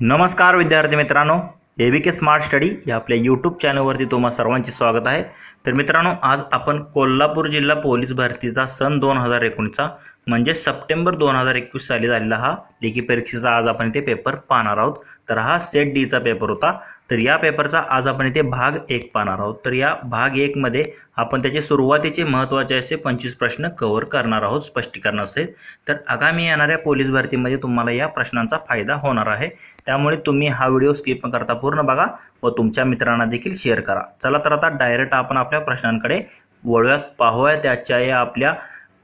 नमस्कार विद्यार्थी मित्रांनो ए बी के स्मार्ट स्टडी या आपल्या यूट्यूब चॅनलवरती तुम्हा सर्वांचे स्वागत आहे. तर मित्रांनो आज आपण कोल्हापूर जिल्हा पोलीस भरतीचा सन दोन हजार एकोणीसचा म्हणजे सप्टेंबर दोन हजार एकवीस साली झालेला हा लेखी परीक्षेचा आज आपण इथे पेपर पाहणार आहोत. तर हा सेट डीचा पेपर होता. तर या पेपरचा आज आपण इथे भाग एक पाहणार आहोत. तर या भाग एकमध्ये आपण त्याचे सुरुवातीचे महत्त्वाचे असे पंचवीस प्रश्न कव्हर करणार आहोत स्पष्टीकरणासहित तर आगामी येणाऱ्या पोलीस भरतीमध्ये तुम्हाला या प्रश्नांचा फायदा होणार आहे. त्यामुळे तुम्ही हा व्हिडिओ स्किप न करता पूर्ण बघा व तुमच्या मित्रांना देखील शेअर करा. चला तर आता डायरेक्ट आपण आपल्या प्रश्नांकडे वळूयात. पाहूया त्याच्या या आपल्या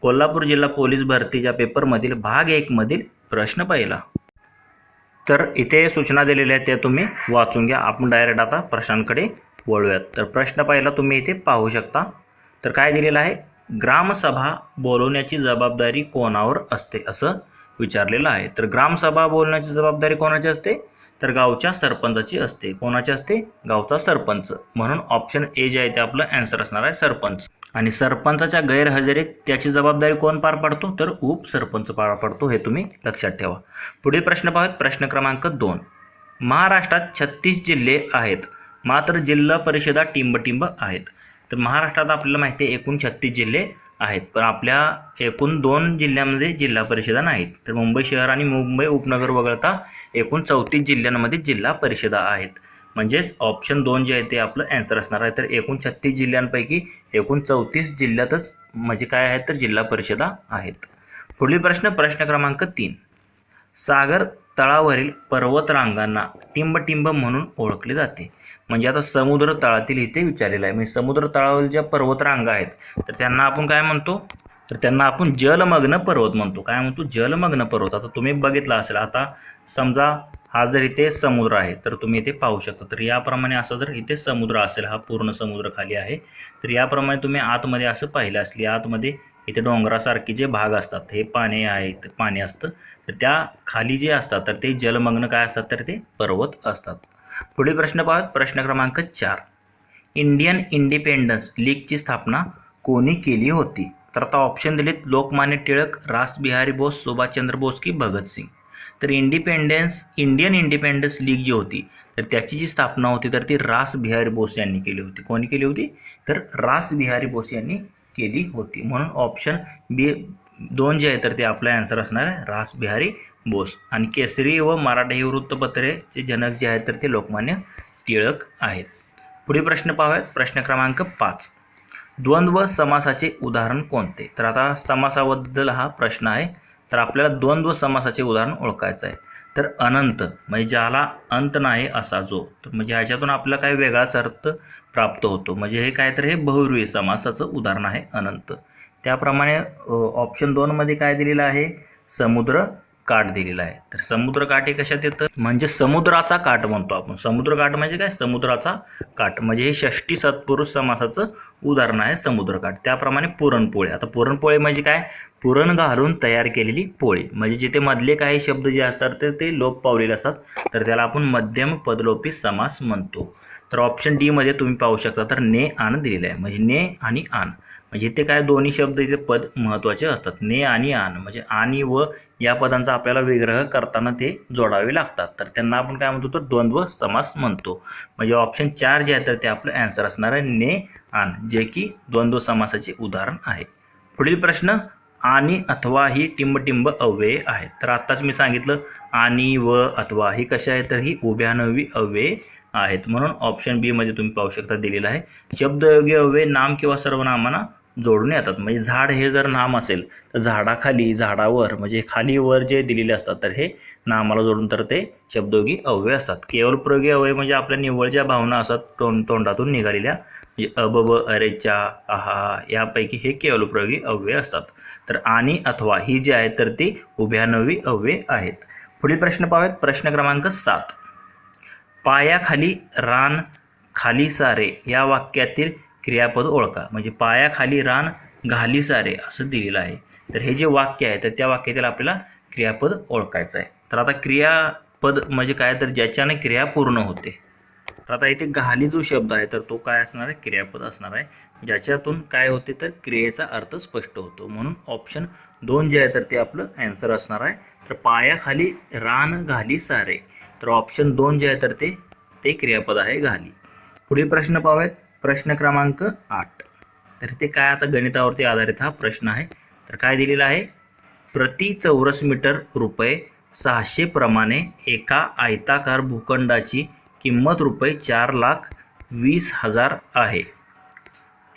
कोल्हापूर जिल्हा पोलीस भरतीच्या पेपरमधील भाग एकमधील प्रश्न पहिला. तर इथे सूचना दिलेल्या आहेत त्या तुम्ही वाचून घ्या. आपण डायरेक्ट आता प्रश्नांकडे वळूयात. तर प्रश्न पहिला तुम्ही इथे पाहू शकता. तर काय दिलेलं आहे? ग्रामसभा बोलवण्याची जबाबदारी कोणावर असते? असं विचारलेलं आहे. तर ग्रामसभा बोलण्याची जबाबदारी कोणाची असते? तर गावच्या सरपंचाची असते. कोणाची असते? गावचा सरपंच. म्हणून ऑप्शन ए जे आहे ते आपलं ॲन्सर असणार आहे सरपंच. आणि सरपंचाच्या गैरहजेरीत त्याची जबाबदारी कोण पार पाडतो? तर उपसरपंच पार पाडतो हे तुम्ही लक्षात ठेवा. पुढील प्रश्न पाहत प्रश्न क्रमांक दोन. महाराष्ट्रात छत्तीस जिल्हे आहेत. मात्र जिल्हा परिषदा टिंबटिंब आहेत. तर महाराष्ट्रात आपल्याला माहिती आहे एकूण छत्तीस जिल्हे आहेत. पण आपल्या एकूण दोन जिल्ह्यांमध्ये जिल्हा परिषदा नाहीत. तर मुंबई शहर आणि मुंबई उपनगर वगळता एकूण चौतीस जिल्ह्यांमध्ये जिल्हा परिषदा आहेत. म्हणजेच ऑप्शन दोन जे आहे ते आपलं ॲन्सर असणार आहे. तर एकूण छत्तीस जिल्ह्यांपैकी एकूण चौतीस जिल्ह्यातच म्हणजे काय आहेत तर जिल्हा परिषदा आहेत. पुढील प्रश्न प्रश्न क्रमांक तीन. सागर तळावरील पर्वतरांगांना टिंबटिंब म्हणून ओळखले जाते. म्हणजे आता समुद्र तळातील इथे विचारलेलं आहे. म्हणजे समुद्र तळावरील ज्या पर्वतरांगा आहेत तर त्यांना आपण काय म्हणतो? तर त्यांना आपण जलमग्न पर्वत म्हणतो. काय म्हणतो? जलमग्न पर्वत. आता तुम्ही बघितला असेल. आता समजा हा जर इथे समुद्र आहे तर तुम्ही इथे पाहू शकता. तर याप्रमाणे असं जर इथे समुद्र असेल हा पूर्ण समुद्र खाली आहे तर याप्रमाणे तुम्ही आतमध्ये असं पाहिलं असली आतमध्ये इथे डोंगरासारखे जे भाग असतात हे पाणी आहे पाणी असतं तर त्या खाली जे असतात तर ते जलमग्न काय असतात तर ते पर्वत असतात. पुढील प्रश्न पाहत प्रश्न क्रमांक चार. इंडियन इंडिपेंडन्स लीगची स्थापना कोणी केली होती? तर आता ऑप्शन दिलेत लोकमान्य टिळक रासबिहारी बोस सुभाषचंद्र बोस की भगतसिंग. तर इंडिपेंडन्स इंडियन इंडिपेंडन्स लीग जी होती तर त्याची जी स्थापना होती तर ती रास बिहारी बोस यांनी केली होती. कोणी केली होती? तर रास बिहारी बोस यांनी केली होती. म्हणून ऑप्शन बी दोन जे आहे तर ते आपला आन्सर असणार आहे रास बिहारी बोस. आणि केसरी व मराठी ही वृत्तपत्रेचे जनक जे आहेत तर ते लोकमान्य टिळक आहेत. पुढे प्रश्न पाहूयात. प्रश्न क्रमांक पाच. द्वंद्व समासाचे उदाहरण कोणते? तर आता समासाबद्दल हा प्रश्न आहे. तर आपल्याला द्वंद्व समासाचे उदाहरण ओळखायचं आहे. तर अनंत म्हणजे ज्याला अंत नाही असा जो तर म्हणजे ह्याच्यातून आपल्याला काही वेगळाच अर्थ प्राप्त होतो. म्हणजे हे काय तर हे बहुर्वी समासाचं उदाहरण आहे अनंत. त्याप्रमाणे ऑप्शन दोनमध्ये काय दिलेलं आहे? समुद्र काठ दिलेला आहे. तर समुद्रकाठ हे कशात येतं? म्हणजे समुद्राचा काठ म्हणतो आपण. समुद्रकाठ म्हणजे काय? समुद्राचा काठ. म्हणजे हे षष्टी सत्पुरुष समासाचं उदाहरण आहे समुद्रकाठ त्याप्रमाणे पुरणपोळी. आता पुरणपोळी म्हणजे काय? पुरण घालून तयार केलेली पोळी. म्हणजे जिथे मधले काही शब्द जे असतात तर ते लोप पावलेले असतात. तर त्याला आपण मध्यम पदलोपी समास म्हणतो. तर ऑप्शन डीमध्ये तुम्ही पाहू शकता तर ने आण दिलेलं आहे. म्हणजे ने आणि आण म्हणजे इथे काय दोन्ही शब्द इथे पद महत्त्वाचे असतात. ने आणि आन. म्हणजे आणि व या पदांचा आपल्याला विग्रह करताना ते जोडावे लागतात. तर त्यांना आपण काय म्हणतो तर द्वंद्व समास म्हणतो. म्हणजे ऑप्शन चार जे आहे तर ते आपलं ॲन्सर असणार आहे ने आन. जे की द्वंद्व समासाचे उदाहरण आहे. पुढील प्रश्न आणि अथवा ही टिंबटिंब अव्यय आहेत तर आत्ताच मी सांगितलं आणि व अथवा ही कशा आहे? तर ही उभ्यानवी अव्यय आहेत. म्हणून ऑप्शन बीमध्ये तुम्ही पाहू शकता दिलेलं आहे. शब्दयोगी अव्यय नाम किंवा सर्वनामांना जोडून येतात. म्हणजे झाड हे जर नाम असेल तर झाडाखाली झाडावर म्हणजे खाली वर जे दिलेले असतात तर हे नामाला जोडून तर ते शब्दयोगी अव्यय असतात. केवळ प्रयोगी अव्यय म्हणजे आपल्या निव्वळ ज्या भावना असतात तोंड तोंडातून निघालेल्या म्हणजे अबब अरेच्या आहा यापैकी हे केवळ प्रयोगी अव्यय असतात. तर आणि अथवा ही जी आहेत तर ती उभ्यानवी अव्यय आहेत. पुढील प्रश्न पाहूयात. प्रश्न क्रमांक सात. पायाखाली रान खाली सारे या वाक्यातील क्रियापद ओळखा. म्हणजे पायाखाली रान घाली सारे असं दिलेलं आहे. तर हे जे वाक्य आहे तर त्या वाक्यातील आपल्याला क्रियापद ओळखायचं आहे. तर आता क्रियापद म्हणजे काय? तर ज्याच्याने क्रिया पूर्ण होते. तर आता इथे घाली जो शब्द आहे तर तो काय असणार आहे? क्रियापद असणार आहे. ज्याच्यातून काय होते तर क्रियेचा अर्थ स्पष्ट होतो. म्हणून ऑप्शन दोन जे आहे तर ते आपलं ॲन्सर असणार आहे. तर पायाखाली रान घाली सारे तर ऑप्शन दोन जे आहे तर ते ते क्रियापद आहे घाली. पुढील प्रश्न पाहूयात. प्रश्न क्रमांक आठ. तर ते काय आता गणितावरती आधारित हा प्रश्न आहे. तर काय दिलेला आहे? प्रति चौरस मीटर रुपये सहाशे प्रमाणे एका आयताकार भूखंडाची किंमत रुपये चार लाख वीस हजार आहे.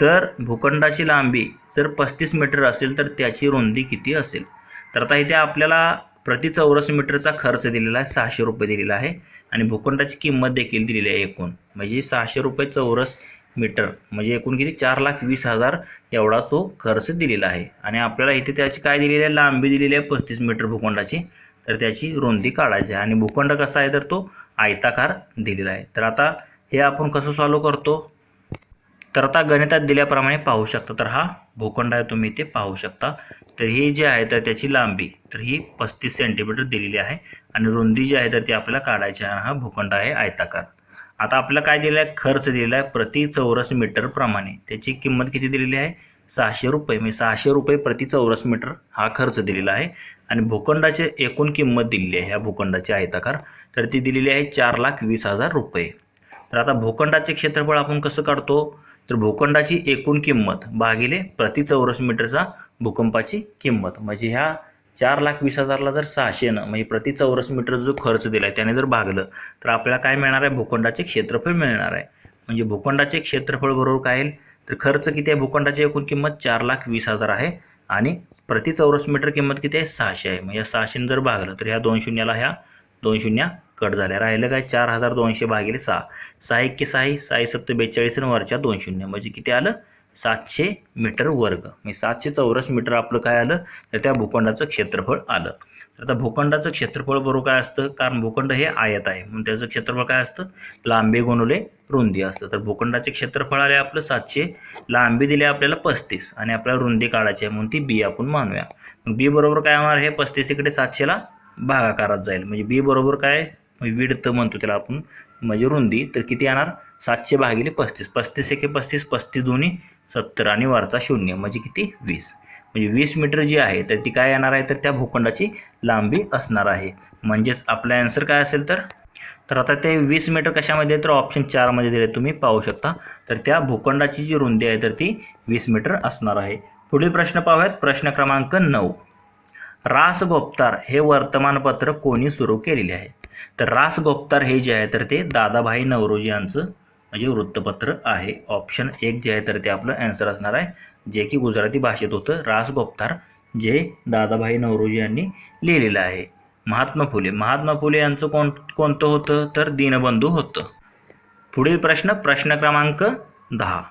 तर भूखंडाची लांबी जर पस्तीस मीटर असेल तर त्याची रुंदी किती असेल? तर आता इथे आपल्याला प्रति चौरस मीटरचा खर्च दिलेला आहे सहाशे रुपये दिलेला आहे. आणि भूखंडाची किंमत देखील दिलेली आहे एकूण. म्हणजे सहाशे रुपये चौरस मीटर. म्हणजे एकूण किती? चार लाख वीस हजार एवढा तो खर्च दिलेला आहे. आणि आपल्याला इथे त्याची काय दिलेली आहे? लांबी दिलेली आहे पस्तीस मीटर भूखंडाची. तर त्याची रुंदी काढायची आहे. आणि भूखंड कसा आहे? तर तो आयताकार दिलेला आहे. तर आता हे आपण कसं सॉल्व करतो? तर आता गणितात दिल्याप्रमाणे पाहू शकता. तर हा भूखंड आहे तुम्ही ते पाहू शकता. तर ही जी आहे तर त्याची लांबी. तर ही पस्तीस सेंटीमीटर दिलेली आहे. आणि रुंदी जी आहे तर ती आपल्याला काढायची आहे. हा भूखंड आहे आयताकार. आता आपल्याला काय दिलं आहे? खर्च दिलेला आहे प्रति चौरस मीटरप्रमाणे त्याची किंमत किती दिलेली आहे? सहाशे रुपये. म्हणजे सहाशे रुपये प्रति चौरस मीटर हा खर्च दिलेला आहे. आणि भूखंडाची एकूण किंमत दिलेली आहे ह्या भूखंडाची आयताकार. तर ती दिलेली आहे चार लाख वीस हजार रुपये. तर आता भूखंडाचे क्षेत्रफळ आपण कसं काढतो? तर भूखंडाची एकूण किंमत भागिले प्रति चौरस मीटरचा भूकंपाची किंमत. म्हणजे ह्या चार लाख वीस हजारला जर सहाशेनं म्हणजे प्रति चौरस मीटर जो खर्च दिला आहे त्याने जर भागलं तर आपल्याला काय मिळणार आहे? भूखंडाचे क्षेत्रफळ मिळणार आहे. म्हणजे भूखंडाचे क्षेत्रफळ बरोबर काय येईल? तर खर्च किती आहे? भूखंडाची एकूण किंमत चार लाख वीस हजार आहे आणि प्रति चौरस मीटर किंमत किती आहे? सहाशे आहे. म्हणजे सहाशेनं जर भागलं तर ह्या दोन शून्याला ह्या दोन शून्य कट झाल्या. राहिलं काय? चार हजार दोनशे भागिले सहा. सहा एक्के सहा सहा सत्त बेचाळीस आणि वरच्या दोन शून्य. म्हणजे किती आलं? सातशे मीटर वर्ग. म्हणजे सातशे चौरस मीटर आपलं काय आलं? तर त्या भूखंडाचं क्षेत्रफळ आलं. तर आता भूखंडाचं क्षेत्रफळ बरोबर काय असतं? कारण भूखंड हे आयत आहे. म्हणून त्याचं क्षेत्रफळ काय असतं? लांबी गुणवले रुंदी असतं. तर भूखंडाचे क्षेत्रफळ आले आपलं सातशे. लांबी दिली आपल्याला पस्तीस. आणि आपल्याला रुंदी काढायची आहे म्हणून ती बी आपण मानूया. मग बी बरोबर काय होणार? हे पस्तीस इकडे सातशेला भागाकारात जाईल. म्हणजे बी बरोबर काय? म्हणजे विडत म्हणतो त्याला आपण. म्हणजे रुंदी. तर किती येणार? सातशे भागिले पस्तीस. पस्तीस एके पस्तीस पस्तीस दोन्ही सत्तर आणि वरचा शून्य म्हणजे किती? वीस. म्हणजे वीस मीटर जी आहे तर ती काय येणार आहे? तर त्या भूखंडाची लांबी असणार आहे. म्हणजेच आपला ॲन्सर काय असेल तर? तर आता ते वीस मीटर कशामध्ये? तर ऑप्शन चारमध्ये दिले तुम्ही पाहू शकता. तर त्या भूखंडाची जी रुंदी आहे तर ती वीस मीटर असणार आहे. पुढील प्रश्न पाहूयात. प्रश्न क्रमांक नऊ. रास गोप्तार हे वर्तमानपत्र कोणी सुरू केलेले आहे? तर रास गोप्तार हे जे आहे तर ते दादाभाई नवरोजी यांचं म्हणजे वृत्तपत्र आहे. ऑप्शन एक जे आहे तर ते आपलं ॲन्सर असणार आहे. जे की गुजराती भाषेत होतं रास गोप्तार जे दादाभाई नवरोजी यांनी लिहिलेलं आहे. महात्मा फुले. महात्मा फुले यांचं कोण कोणतं होतं? तर दीनबंधू होतं. पुढील प्रश्न प्रश्न क्रमांक दहा.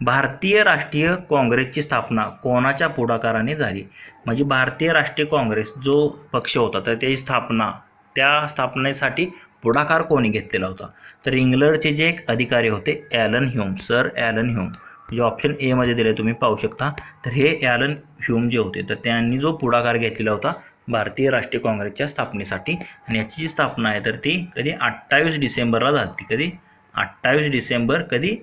भारतीय राष्ट्रीय काँग्रेसची स्थापना कोणाच्या पुढाकाराने झाली? म्हणजे भारतीय राष्ट्रीय काँग्रेस जो पक्ष होता तर त्याची स्थापना त्या स्थापनेसाठी पुढाकार कोणी घेतलेला होता? तर इंग्लंडचे जे एक अधिकारी होते Allan Hume. Sir Allan Hume. म्हणजे जे ऑप्शन एमध्ये दिले तुम्ही पाहू शकता. तर हे ॲलन ह्युम जे होते तर त्यांनी जो पुढाकार घेतलेला होता भारतीय राष्ट्रीय काँग्रेसच्या स्थापनेसाठी. आणि याची जी स्थापना आहे तर ती कधी अठ्ठावीस डिसेंबरला झाली कधी? अठ्ठावीस डिसेंबर कधी?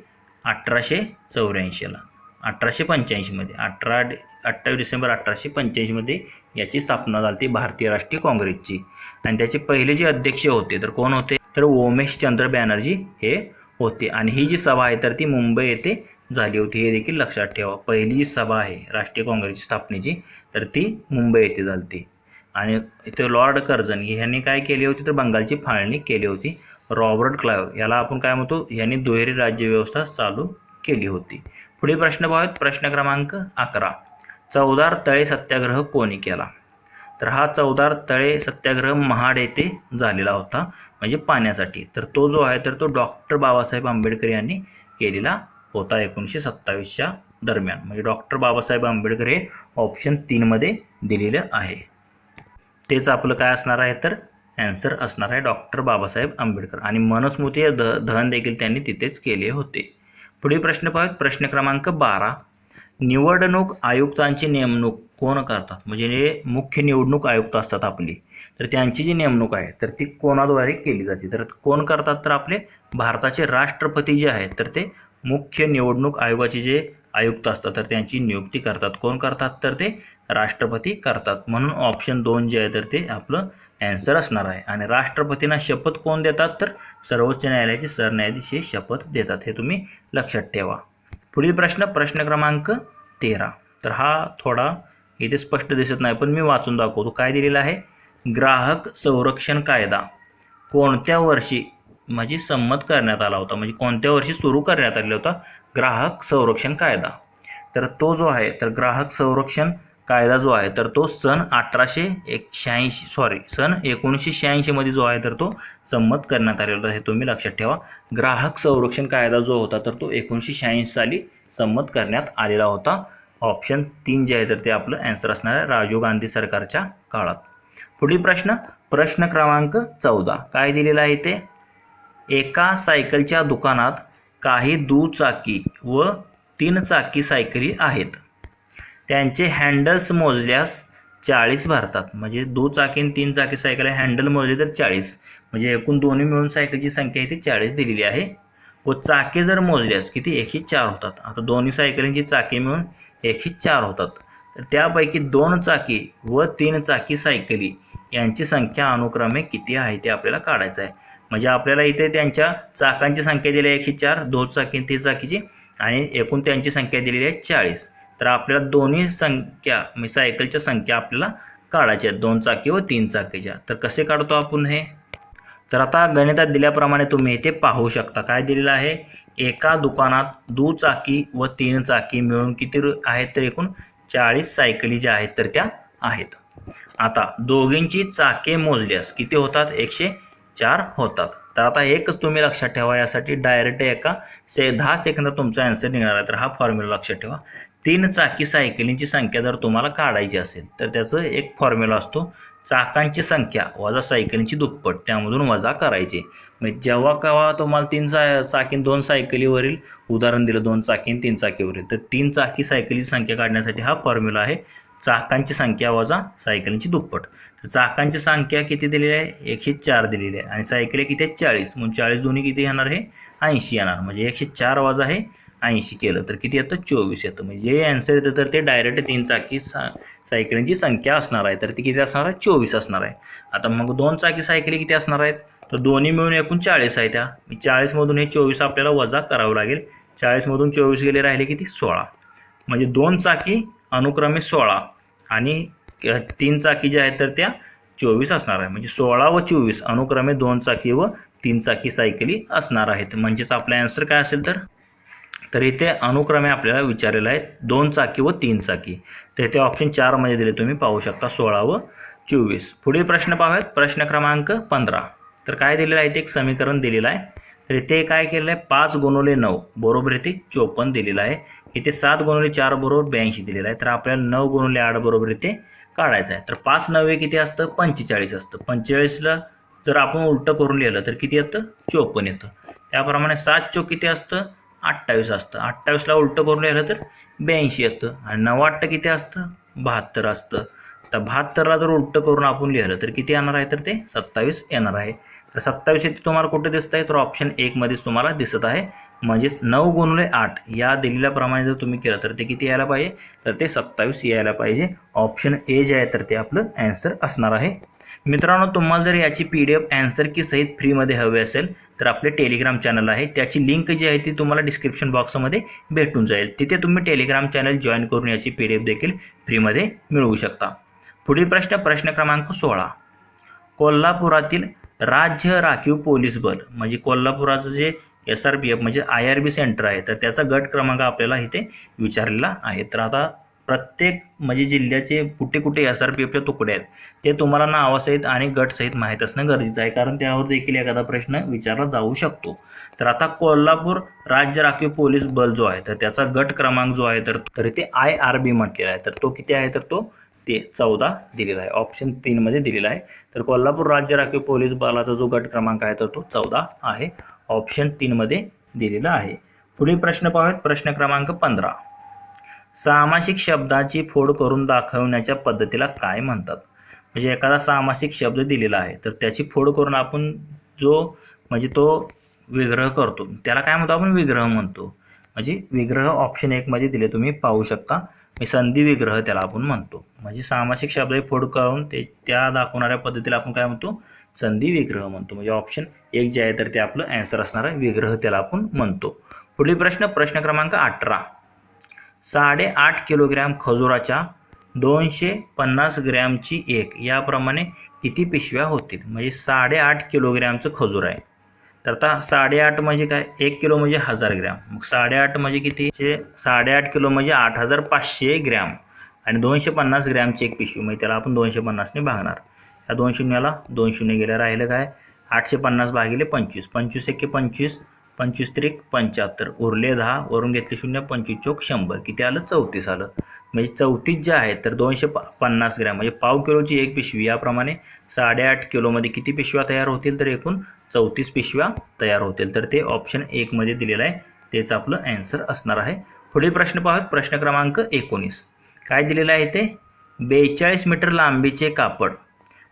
अठराशे चौऱ्याऐंशीला. अठराशे पंच्याऐंशीमध्ये. अठरा डि अठ्ठावीस डिसेंबर अठराशे पंच्याऐंशीमध्ये याची स्थापना झाली भारतीय राष्ट्रीय काँग्रेसची. आणि त्याचे पहिले जे अध्यक्ष होते तर कोण होते? तर उमेशचंद्र बॅनर्जी हे होते. आणि ही जी सभा आहे तर ती मुंबई येथे झाली होती. हे देखील लक्षात ठेवा. पहिली जी सभा आहे राष्ट्रीय काँग्रेसची स्थापनेची तर ती मुंबई येथे झाली होती. आणि इथे लॉर्ड कर्जन ह्यांनी काय केली होती? तर बंगालची फाळणी केली होती. रॉबर्ट क्लाव याला आपण काय म्हणतो? यांनी दुहेरी राज्यव्यवस्था चालू केली होती. पुढील प्रश्न पाहूयात. प्रश्न क्रमांक अकरा. चौदार तळे सत्याग्रह कोणी केला? तर हा चौदार तळे सत्याग्रह महाड येथे झालेला होता म्हणजे पाण्यासाठी. तर तो जो आहे तर तो डॉक्टर बाबासाहेब आंबेडकर यांनी केलेला होता एकोणीसशे सत्तावीसच्या दरम्यान. म्हणजे डॉक्टर बाबासाहेब आंबेडकर हे ऑप्शन तीनमध्ये दिलेलं आहे. तेच आपलं काय असणार आहे? तर ॲन्सर असणार आहे डॉक्टर बाबासाहेब आंबेडकर. आणि मनस्मृती द दहन देखील त्यांनी तिथेच केले होते. पुढील प्रश्न पाहूयात. प्रश्न क्रमांक बारा. निवडणूक आयुक्तांची नेमणूक कोण करतात? म्हणजे जे मुख्य निवडणूक आयुक्त असतात आपली. तर त्यांची जी नेमणूक आहे तर ती कोणाद्वारे केली जाते? तर कोण करतात तर आपले? भारताचे राष्ट्रपती जे आहेत तर ते मुख्य निवडणूक आयोगाचे जे आयुक्त असतात तर त्यांची नियुक्ती करतात. कोण करतात? तर ते राष्ट्रपती करतात. म्हणून ऑप्शन दोन जे आहे तर ते आपलं ॲन्सर असणार आहे. आणि राष्ट्रपतींना शपथ कोण देतात? तर सर्वोच्च न्यायालयाचे सरन्यायाधीश हे शपथ देतात. हे तुम्ही लक्षात ठेवा. पुढील प्रश्न प्रश्न क्रमांक तेरा. तर हा थोडा इथे स्पष्ट दिसत नाही पण मी वाचून दाखवतो. काय दिलेलं आहे? ग्राहक संरक्षण कायदा. कोणत्या वर्षी म्हणजे संमत करण्यात आला होता? म्हणजे कोणत्या वर्षी सुरू करण्यात आलेला होता? ग्राहक संरक्षण कायदा. तर तो जो आहे तर ग्राहक संरक्षण कायदा जो आहे तर तो सन अठराशे एक शहाऐंशी सॉरी सन एकोणीसशे शहाऐंशीमध्ये जो आहे तर तो संमत करण्यात आलेला होता. हे तुम्ही लक्षात ठेवा. ग्राहक संरक्षण कायदा जो होता तर तो एकोणीसशे शहाऐंशी साली संमत करण्यात आलेला होता. ऑप्शन तीन जे आहे तर ते आपलं ॲन्सर असणार आहे राजीव गांधी सरकारच्या काळात. पुढील प्रश्न प्रश्न क्रमांक चौदा. काय दिलेला आहे ते एका सायकलच्या दुकानात काही दुचाकी व तीन चाकी सायकली आहेत. त्यांचे हँडल्स मोजल्यास चाळीस भरतात. म्हणजे दुचाकी आणि तीन चाकी सायकल हँडल मोजले तर चाळीस. म्हणजे एकूण दोन्ही मिळून सायकलची संख्या इथे चाळीस दिलेली आहे. व चाके जर मोजल्यास किती? एकशे चार होतात. आता दोन्ही सायकलींची चाके मिळून एकशे चार होतात. तर त्यापैकी दोन चाकी व तीन चाकी सायकली यांची संख्या अनुक्रमे किती आहे ते आपल्याला काढायचं आहे. म्हणजे आपल्याला इथे त्यांच्या चाकांची संख्या दिली आहे एकशे चार दोन चाकी तीन चाकीची आणि एकूण त्यांची संख्या दिलेली आहे चाळीस. तर आपल्याला दोन्ही संख्या म्हणजे सायकलच्या संख्या आपल्याला काढायच्या आहेत. दोन चाकी व तीन चाकीच्या. तर कसे काढतो आपण हे? तर आता गणितात दिल्याप्रमाणे तुम्ही इथे पाहू शकता. काय दिलेलं आहे? एका दुकानात दुचाकी व तीन चाकी मिळून किती आहेत तर एकूण चाळीस सायकली ज्या आहेत तर त्या आहेत. आता दोघींची चाके मोजल्यास किती होतात? एकशे चार होतात. तर आता एकच तुम्ही लक्षात ठेवा यासाठी डायरेक्ट एका से दहा सेकंदात तुमचा आन्सर निघणार आहे. तर हा फॉर्म्युला लक्षात ठेवा. तीन चाकी सायकलींची संख्या जर तुम्हाला काढायची असेल तर त्याचं एक फॉर्म्युला असतो चाकांची संख्या वजा सायकलींची दुप्पट त्यामधून वजा करायची. म्हणजे जेव्हा केव्हा तुम्हाला तीन चा चाकीन दोन सायकलीवरील उदाहरण दिलं दोन चाकीन तीन चाकीवरील तर तीन चाकी सायकलीची संख्या काढण्यासाठी हा फॉर्म्युला आहे चाकांची संख्या वजा सायकलींची दुप्पट. तर चाकांची संख्या किती दिलेली आहे? एकशे चार दिलेली आहे. आणि सायकली किती आहे चाळीस. म्हणून चाळीस दोन्ही किती येणार आहे? ऐंशी येणार. म्हणजे एकशे चार वजा आहे ऐंशी केलं तर किती येतं? चोवीस येतं. म्हणजे जे ॲन्सर येतं तर ते डायरेक्ट तीन चाकी सा सायकलींची संख्या असणार आहे. तर ती किती असणार आहे? चोवीस असणार आहे. आता मग दोन चाकी सायकली किती असणार आहेत? तर दोन्ही मिळून एकूण चाळीस आहे त्या. चाळीसमधून हे चोवीस आपल्याला वजा करावं लागेल. चाळीसमधून चोवीस गेले राहिले किती? सोळा. म्हणजे दोन चाकी अनुक्रमे सोळा. आणि तीन चाकी ज्या आहेत तर त्या चोवीस असणार आहे. म्हणजे सोळा व चोवीस अनुक्रमे दोन चाकी व तीन चाकी सायकली असणार आहेत. म्हणजेच आपला ॲन्सर काय असेल तर? तर इथे अनुक्रमे आपल्याला विचारलेलं आहे दोन चाकी व तीन चाकी. तर इथे ऑप्शन चारमध्ये दिले तुम्ही पाहू शकता सोळा व चोवीस. पुढील प्रश्न पाहूयात. प्रश्न क्रमांक पंधरा. तर काय दिलेलं आहे? ते एक समीकरण दिलेलं आहे. तर इथे काय केलेलं आहे? पाच गुणवले नऊ बरोबर इथे चोपन्न दिलेलं आहे. इथे सात गुणवले चार बरोबर ब्याऐंशी दिलेलं आहे. तर आपल्याला नऊ गुणवले आठ बरोबर इथे काढायचं आहे. तर पाच नव्वे किती असतं? पंचेचाळीस असतं. पंचेचाळीसला जर आपण उलटं करून लिहिलं तर किती येतं? चोपन्न येतं. त्याप्रमाणे सात चोक किती असतं? अठ्ठावीस असतं. अठ्ठावीसला उलटं करून लिहिलं तर ब्याऐंशी येतं. आणि नऊ अठ्ठ किती असतं? बहात्तर असतं. तर बहात्तरला जर उलटं करून आपण लिहिलं तर किती येणार आहे? तर ते सत्तावीस येणार आहे. तर सत्तावीस इथे तुम्हाला कुठे दिसत आहे? तर ऑप्शन एकमध्येच तुम्हाला दिसत आहे. म्हणजेच नऊ गुणले आठ. या दिलेल्याप्रमाणे जर तुम्ही केलं तर ते किती यायला पाहिजे? तर ते सत्तावीस यायला पाहिजे. ऑप्शन ए जे आहे तर ते आपलं ॲन्सर असणार आहे. मित्रांनो तुम्हाला जर याची पी डी एफ ॲन्सर की सहित फ्रीमध्ये हवी असेल तर आपले टेलिग्राम चॅनल आहे. त्याची लिंक जी आहे ती तुम्हाला डिस्क्रिप्शन बॉक्समध्ये भेटून जाईल. तिथे तुम्ही टेलिग्राम चॅनल जॉईन करून याची पी डी एफ देखील फ्रीमध्ये मिळवू शकता. पुढील प्रश्न प्रश्न क्रमांक सोळा. कोल्हापुरातील राज्य राखीव पोलीस बल म्हणजे कोल्हापुराचं जे एस आर पी एफ म्हणजे आय आर बी सेंटर आहे तर त्याचा गट क्रमांक आपल्याला इथे विचारलेला आहे. तर आता प्रत्येक म्हणजे जिल्ह्याचे कुठे कुठे एस आर पी एफचे तुकडे आहेत ते तुम्हाला नावासहित आणि गटसहित माहीत असणं गरजेचं आहे. कारण त्यावर देखील एखादा प्रश्न विचारला जाऊ शकतो. तर आता कोल्हापूर राज्य राखीव पोलीस बल जो आहे तर त्याचा गट क्रमांक जो आहे तर तर ते आय आर बी म्हटलेला आहे. तर तो किती आहे? तर तो ते चौदा दिलेला आहे. ऑप्शन तीनमध्ये दिलेला आहे. तर कोल्हापूर राज्य राखीव पोलीस बलाचा जो गट क्रमांक आहे तर तो चौदा आहे. ऑप्शन तीनमध्ये दिलेला आहे. पुढील प्रश्न पाहूयात. प्रश्न क्रमांक पंधरा. सामासिक शब्दाची फोड करून दाखवण्याच्या पद्धतीला काय म्हणतात? म्हणजे एखादा सामासिक शब्द दिलेला आहे तर त्याची फोड करून आपण जो म्हणजे तो विग्रह करतो त्याला काय म्हणतो आपण? विग्रह म्हणतो. म्हणजे विग्रह ऑप्शन एकमध्ये दिले तुम्ही पाहू शकता. मी संधी विग्रह त्याला आपण म्हणतो. म्हणजे सामासिक शब्द फोड करून ते त्या दाखवणाऱ्या पद्धतीला आपण काय म्हणतो? संधी विग्रह म्हणतो. म्हणजे ऑप्शन एक जे आहे तर ते आपलं ॲन्सर असणारा विग्रह त्याला आपण म्हणतो. पुढील प्रश्न प्रश्न क्रमांक अठरा. साडेआठ किलोग्रॅम खजुराच्या दोनशे पन्नास ग्रॅमची एक. याप्रमाणे किती पिशव्या होतील? म्हणजे साडेआठ किलोग्रॅमचं खजूर आहे. तर आता साडेआठ म्हणजे काय? एक किलो म्हणजे हजार ग्रॅम. मग साडेआठ म्हणजे किती? साडेआठ किलो म्हणजे आठ हजार पाचशे ग्रॅम. आणि दोनशे पन्नास ग्रॅमची एक पिशवी. म्हणजे त्याला आपण दोनशे पन्नासने भागणार. या दोन शून्याला दोन शून्य गेल्या राहिलं काय? आठशे पन्नास भागिले पंचवीस. पंचवीस एके पंचवीस. पंचवीस त्रिक पंच्याहत्तर. उरले दहा वरून घेतले शून्य पंचवीस चोक शंभर. किती आलं? चौतीस आलं. म्हणजे चौतीस जे आहे तर दोनशे प पन्नास ग्रॅम. म्हणजे पाव किलोची एक पिशवी. याप्रमाणे साडेआठ किलोमध्ये किती पिशव्या तयार होतील? तर एकूण चौतीस पिशव्या तयार होतील. तर ते ऑप्शन एकमध्ये दिलेलं आहे. तेच आपलं ॲन्सर असणार आहे. पुढील प्रश्न पाहत प्रश्न क्रमांक एकोणीस. काय दिलेलं आहे ते? बेचाळीस मीटर लांबीचे कापड.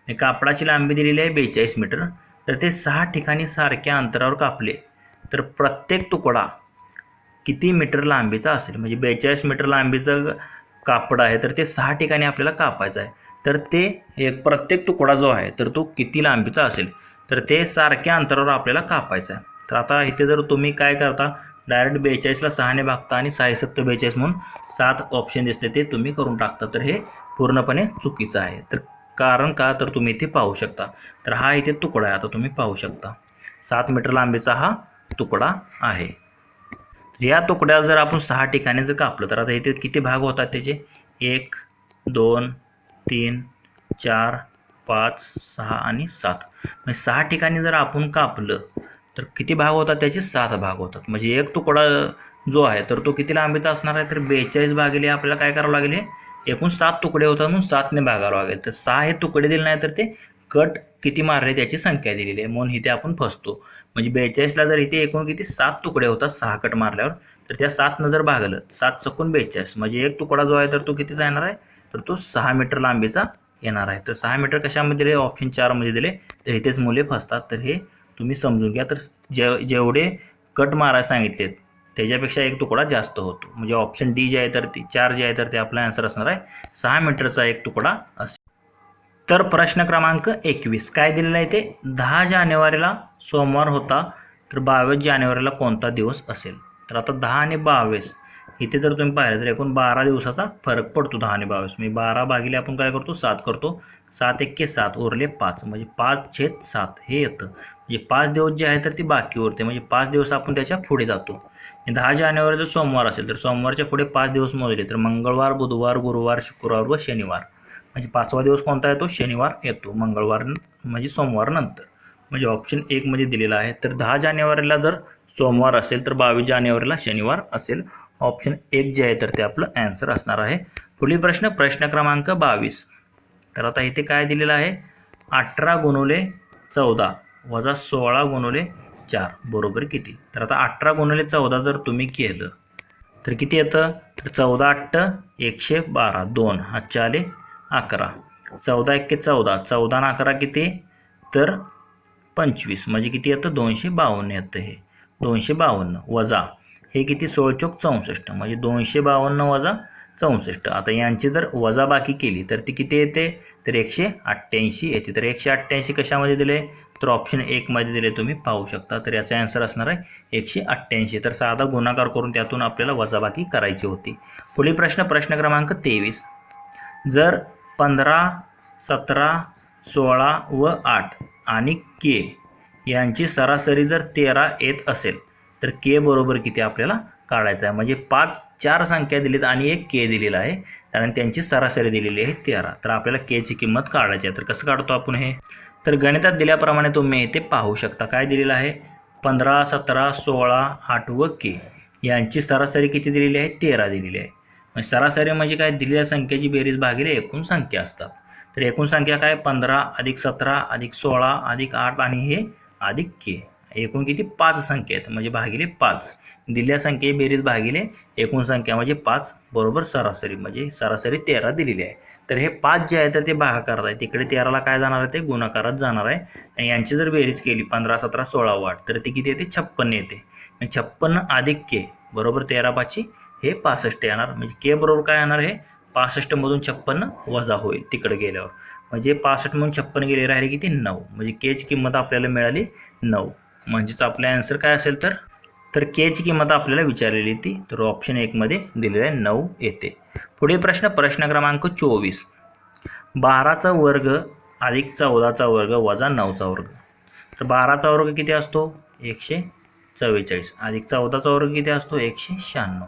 हे कापडाची लांबी दिलेली आहे बेचाळीस मीटर. तर ते सहा ठिकाणी सारख्या अंतरावर कापले. तर प्रत्येक तुकडा किती मीटर लांबीचा असेल? म्हणजे बेचाळीस मीटर लांबीचं कापड आहे तर ते सहा ठिकाणी आपल्याला कापायचं आहे. तर ते एक प्रत्येक तुकडा जो आहे तर तो किती लांबीचा असेल? तर ते सारख्या अंतरावर आपल्याला कापायचं आहे. तर आता इथे जर तुम्ही काय करता डायरेक्ट बेचाळीसला सहाने भागता आणि सहा सत्तर बेचाळीस म्हणून सात ऑप्शन दिसते ते तुम्ही करून टाकता. तर हे पूर्णपणे चुकीचं आहे. तर कारण का? तर तुम्ही इथे पाहू शकता. तर हा इथे तुकडा आहे आता तुम्ही पाहू शकता. सात मीटर लांबीचा हा तुकडा आहे. या तुकड्याला जर आपण सहा ठिकाणी जर कापलं तर आता इथे किती भाग होतात त्याचे? एक दोन तीन चार पाच सहा आणि सात. म्हणजे सहा ठिकाणी जर आपण कापलं तर किती भाग होतात त्याचे? सात भाग होतात. म्हणजे एक तुकडा जो आहे तर तो किती लांबीचा असणार आहे? तर बेचाळीस भागेले आपल्याला काय करावं लागेल एकूण सात तुकडे होतात म्हणून सातने भागावं लागेल. तर सहा हे तुकडे दिले नाही तर ते कट किती मारले त्याची संख्या दिलेली आहे. म्हणून इथे आपण फसतो. म्हणजे बेचाळीसला जर इथे एकूण किती? सात तुकडे होतात. सहा कट मारल्यावर. तर त्या सातनं जर भागलं सात चकून बेचाळीस. म्हणजे एक तुकडा जो आहे तर तो किती जाणार आहे? तर तो सहा मीटर लांबीचा येणार आहे. तर सहा मीटर कशामध्ये दिले? ऑप्शन चारमध्ये दिले. तर इथेच मुले फसतात. तर हे तुम्ही समजून घ्या. तर जे जेवढे कट मारायला सांगितलेत त्याच्यापेक्षा एक तुकडा जास्त होतो. म्हणजे ऑप्शन डी जे आहे तर ती चार जे आहे तर ते आपला आन्सर असणार आहे. सहा मीटरचा एक तुकडा असेल. तर प्रश्न क्रमांक एकवीस. काय दिलेलं आहे ते? दहा जानेवारीला सोमवार होता तर बावीस जानेवारीला कोणता दिवस असेल? तर आता दहा आणि बावीस इथे जर तुम्ही पाहिलं तर एकूण बारा दिवसाचा फरक पडतो दहा आणि बावीस. म्हणजे बारा भागिले आपण काय करतो? सात करतो. सात एक्के सात उरले पाच म्हणजे पाच छेद सात. हे येतं. म्हणजे पाच दिवस जे आहे तर ती बाकी उरते. म्हणजे पाच दिवस आपण त्याच्या पुढे जातो. दहा जानेवारी जर सोमवार असेल तर सोमवारच्या पुढे पाच दिवस मोजले तर मंगळवार बुधवार गुरुवार शुक्रवार व शनिवार. म्हणजे पाचवा दिवस कोणता येतो? शनिवार येतो. मंगळवार न- म्हणजे सोमवार नंतर. म्हणजे ऑप्शन एकमध्ये दिलेला आहे. तर दहा जानेवारीला जर सोमवार असेल तर बावीस जानेवारीला शनिवार असेल. ऑप्शन एक जे आहे तर ते आपलं ॲन्सर असणार आहे. पुढील प्रश्न प्रश्न क्रमांक बावीस. तर आता इथे काय दिलेलं आहे? अठरा गुणवले चौदा वजा सोळा गुणवले चार. बरोबर किती? तर आता अठरा गुणवले चौदा जर तुम्ही केलं तर किती येतं? तर चौदा अठ्ठ एकशे बारा. दोन. हा आले अकरा. चौदा एक्के चौदा. चौदा आणि अकरा किती? तर पंचवीस. म्हणजे किती येतं? दोनशे बावन्न येतं हे. दोनशे बावन्न वजा. हे किती? सोळचोक चौसष्ट. म्हणजे दोनशे बावन्न वजा चौसष्ट. आता यांची जर वजाबाकी केली तर ती किती येते? तर एकशे अठ्ठ्याऐंशी येते. तर एकशे अठ्ठ्याऐंशी कशामध्ये दिले? तर ऑप्शन एकमध्ये दिले तुम्ही. पाहू शकता. तर याचा आन्सर असणार आहे एकशे अठ्ठ्याऐंशी. तर साधा गुणाकार करून त्यातून आपल्याला वजाबाकी करायची होती. पुढील प्रश्न प्रश्न क्रमांक तेवीस. जर पंधरा सतरा सोळा व आठ आणि के यांची सरासरी जर तेरा येत असेल तर के बरोबर किती आपल्याला काढायचं आहे? म्हणजे पाच चार संख्या दिलीत आणि एक के दिलेला आहे. कारण त्यांची सरासरी दिलेली आहे तेरा. तर आपल्याला केची किंमत काढायची आहे. तर कसं काढतो आपण हे? तर गणितात दिल्याप्रमाणे तुम्ही इथे पाहू शकता. काय दिलेलं आहे? पंधरा सतरा सोळा आठ व के यांची सरासरी किती दिलेली आहे? तेरा दिलेली आहे. म्हणजे सरासरी म्हणजे काय दिलेल्या संख्येची बेरीज भागिले एकूण संख्या असतात. तर एकूण संख्या काय? पंधरा अधिक सतरा अधिक सोळा अधिक आठ आणि हे अधिक के. एकूण किती? पाच संख्या आहेत. म्हणजे भागिले पाच. दिलेल्या संख्ये बेरीज भागिले एकूण संख्या म्हणजे पाच. बरोबर सरासरी म्हणजे सरासरी तेरा दिलेली आहे. तर हे पाच जे आहे तर ते भागाकारात आहे तिकडे तेराला काय जाणार आहे? ते गुणाकारात जाणार आहे. आणि यांची जर बेरीज केली पंधरा सतरा सोळा वाट तर ती किती येते? छप्पन्न येते. छप्पन्न अधिक के. बरोबर तेरा पाचशे हे पासष्ट येणार. म्हणजे के बरोबर काय येणार हे? पासष्टमधून छप्पन्न वजा होईल तिकडे गेल्यावर. म्हणजे पासष्टमधून छप्पन्न गेले राहिले किती? नऊ. म्हणजे केची किंमत आपल्याला मिळाली नऊ. म्हणजेच आपला ॲन्सर काय असेल तर? तर केची किंमत आपल्याला विचारलेली ती तर ऑप्शन एकमध्ये दिलेलं आहे नऊ येते. पुढील प्रश्न प्रश्न क्रमांक चोवीस. बाराचा वर्ग अधिक चौदाचा वर्ग वजा नऊचा वर्ग. तर बाराचा वर्ग किती असतो? एकशे चव्वेचाळीस. अधिक चौदाचा वर्ग किती असतो? एकशे शहाण्णव.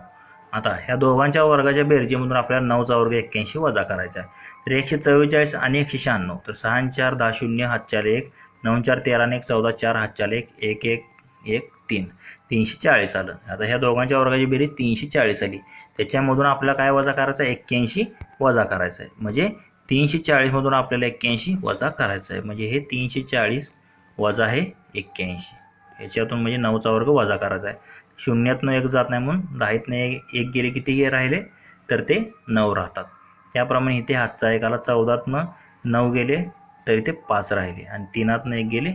आता ह्या दोघांच्या वर्गाच्या बेरजेमधून आपल्याला नऊचा वर्ग एक्क्याऐंशी वजा करायचा आहे. तर एकशे चव्वेचाळीस आणि एकशे शहाण्णव. तर सहा चार दहा शून्य हातचाल एक. नऊ चार तेरा आणि एक चौदा चार हातचाल एक एक एक एक तीन. तीनशे चाळीस आलं. आता ह्या दोघांच्या वर्गाची बेरीज तीनशे चाळीस आली. त्याच्यामधून आपल्याला काय वजा करायचं आहे? एक्क्याऐंशी वजा करायचं आहे. म्हणजे तीनशे चाळीसमधून आपल्याला एक्क्याऐंशी वजा करायचं आहे. म्हणजे हे तीनशे चाळीस वजा आहे एक्क्याऐंशी. याच्यातून म्हणजे नऊचा वर्ग वजा करायचा आहे. शून्यातनं एक जात नाही म्हणून दहातनं एक एक गेले किती गे राहिले तर ते नऊ राहतात. त्याप्रमाणे इथे हातचा एक आला चौदातनं नऊ गेले तरी ते पाच राहिले. आणि तीनातनं एक गेले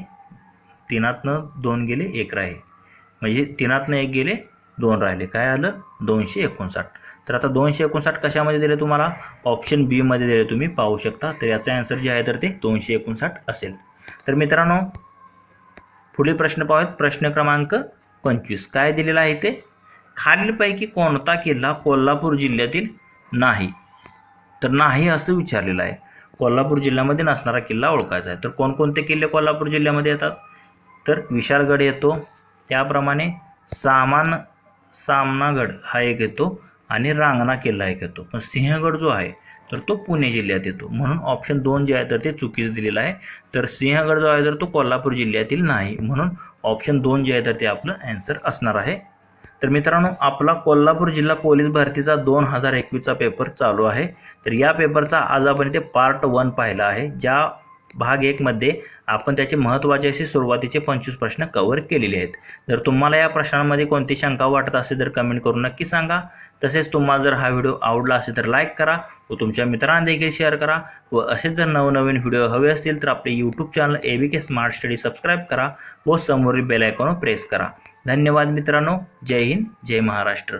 तीनातनं दोन गेले एक राहिले. म्हणजे तीनातनं एक गेले दोन राहिले. काय आलं? दोनशे एकोणसाठ. तर आता दोनशे एकोणसाठ कशामध्ये दिले तुम्हाला? ऑप्शन बीमध्ये दिले तुम्ही पाहू शकता. तर याचा ॲन्सर जे आहे तर ते दोनशे एकोणसाठ असेल. तर मित्रांनो पुढील प्रश्न पाहूयात. प्रश्न क्रमांक पंचवीस. काय दिलेलं आहे ते खालीलपैकी कोणता किल्ला कोल्हापूर जिल्ह्यातील नाही? तर नाही असं विचारलेलं आहे. कोल्हापूर जिल्ह्यामध्ये नसणारा किल्ला ओळखायचा आहे. तर कोणकोणते किल्ले कोल्हापूर जिल्ह्यामध्ये येतात? तर विशाळगड येतो. त्याप्रमाणे सामान सामनागड हा एक येतो आणि रांगणा किल्ला एक येतो. पण सिंहगड जो आहे तर तो पुणे जिल्ह्यात येतो. म्हणून ऑप्शन दोन जे आहे तर ते चुकीचं दिलेलं आहे. तर सिंहगड जो आहे तर तो कोल्हापूर जिल्ह्यातील नाही. म्हणून ऑप्शन दोन जे आहे तर ते आपलं ॲन्सर असणार आहे. तर मित्रांनो आपला कोल्हापूर जिल्हा पोलीस भरतीचा दोन हजार एकवीसचा पेपर चालू आहे. तर या पेपरचा आज आपण इथे पार्ट वन पाहिला आहे. ज्या भाग एकमध्ये आपण त्याचे महत्त्वाचे असे सुरुवातीचे पंचवीस प्रश्न कव्हर केलेले आहेत. जर तुम्हाला या प्रश्नांमध्ये कोणती शंका वाटत असेल तर कमेंट करून नक्की सांगा. तसेच तुम्हाला जर हा व्हिडिओ आवडला असेल तर लाईक करा व तुमच्या मित्रांना देखील शेअर करा व असेच जर नवनवीन व्हिडिओ हवे असतील तर आपले YouTube channel A B K smart study subscribe करा व समोरील बेल आयकॉन प्रेस करा. धन्यवाद मित्रांनो. जय हिंद जय महाराष्ट्र.